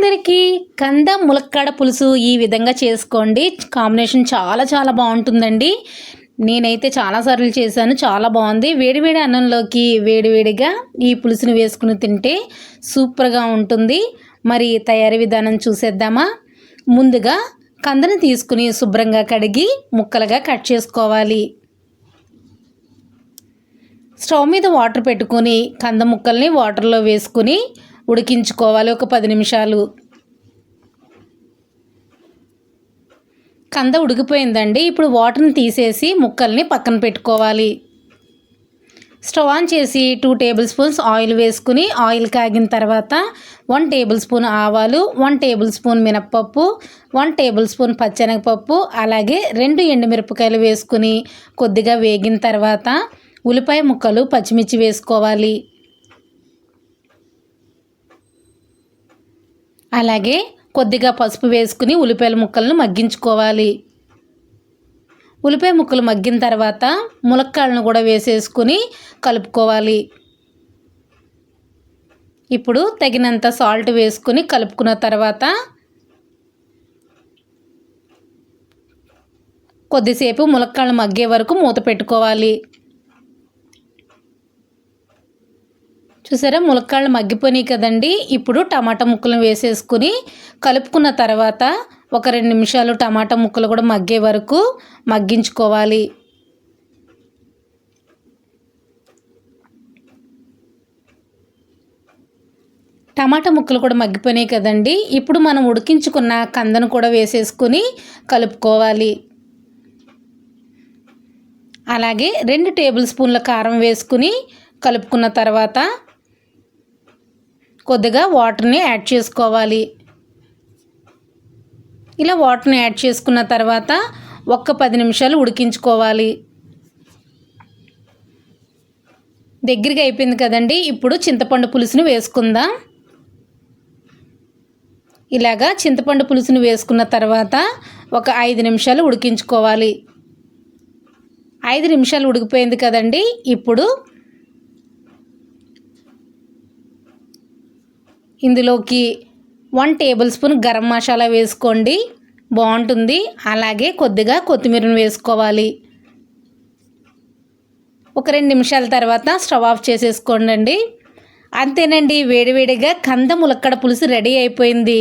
అందరికీ కంద ములక్కాడ పులుసు ఈ విధంగా చేసుకోండి. కాంబినేషన్ చాలా చాలా బాగుంటుందండి. నేనైతే చాలాసార్లు చేశాను చాలా బాగుంది. వేడివేడి అన్నంలోకి వేడివేడిగా ఈ పులుసుని వేసుకుని తింటే సూపర్గా ఉంటుంది. మరి తయారీ విధానం చూసేద్దామా? ముందుగా కందను తీసుకుని శుభ్రంగా కడిగి ముక్కలుగా కట్ చేసుకోవాలి. స్టవ్ మీద వాటర్ పెట్టుకొని కంద ముక్కల్ని వాటర్లో వేసుకుని ఉడికించుకోవాలి. ఒక పది నిమిషాలు. కంద ఉడికిపోయిందండి. ఇప్పుడు వాటర్ని తీసేసి ముక్కల్ని పక్కన పెట్టుకోవాలి. స్టవ్ ఆన్ చేసి టూ టేబుల్ స్పూన్స్ ఆయిల్ వేసుకుని ఆయిల్ కాగిన తర్వాత వన్ టేబుల్ స్పూన్ ఆవాలు వన్ టేబుల్ స్పూన్ మినప్పప్పు వన్ టేబుల్ స్పూన్ పచ్చెనగపప్పు అలాగే రెండు ఎండుమిరపకాయలు వేసుకుని కొద్దిగా వేగిన తర్వాత ఉల్లిపాయ ముక్కలు పచ్చిమిర్చి వేసుకోవాలి. అలాగే కొద్దిగా పసుపు వేసుకుని ఉల్లిపాయల ముక్కలను మగ్గించుకోవాలి. ఉల్లిపాయ ముక్కలు మగ్గిన తర్వాత ములక్కాయలను కూడా వేసేసుకుని కలుపుకోవాలి. ఇప్పుడు తగినంత సాల్ట్ వేసుకుని కలుపుకున్న తర్వాత కొద్దిసేపు ములక్కాయలు మగ్గే వరకు మూత పెట్టుకోవాలి. చూసారా? ములక్కాళ్ళు మగ్గిపోయినాయి కదండి. ఇప్పుడు టమాటా ముక్కలను వేసేసుకుని కలుపుకున్న తర్వాత ఒక రెండు నిమిషాలు టమాటా ముక్కలు కూడా మగ్గే వరకు మగ్గించుకోవాలి. టమాటా ముక్కలు కూడా మగ్గిపోయినాయి కదండి. ఇప్పుడు మనం ఉడికించుకున్న కందను కూడా వేసేసుకుని కలుపుకోవాలి. అలాగే రెండు టేబుల్ స్పూన్ల కారం వేసుకుని కలుపుకున్న తర్వాత కొద్దిగా వాటర్ని యాడ్ చేసుకోవాలి. ఇలా వాటర్ని యాడ్ చేసుకున్న తర్వాత ఒక్క పది నిమిషాలు ఉడికించుకోవాలి. దగ్గరికి అయిపోయింది కదండి. ఇప్పుడు చింతపండు పులుసుని వేసుకుందాం. ఇలాగా చింతపండు పులుసుని వేసుకున్న తర్వాత ఒక ఐదు నిమిషాలు ఉడికించుకోవాలి. ఐదు నిమిషాలు ఉడికిపోయింది కదండి. ఇప్పుడు ఇందులోకి one tablespoon garam masala వేసుకోండి. బాగుంటుంది. అలాగే కొద్దిగా కొత్తిమీరను వేసుకోవాలి. ఒక రెండు నిమిషాల తర్వాత స్టవ్ ఆఫ్ చేసేసుకోండి అంతేనండి వేడివేడిగా కంద ములక్కడ పులుసు రెడీ అయిపోయింది.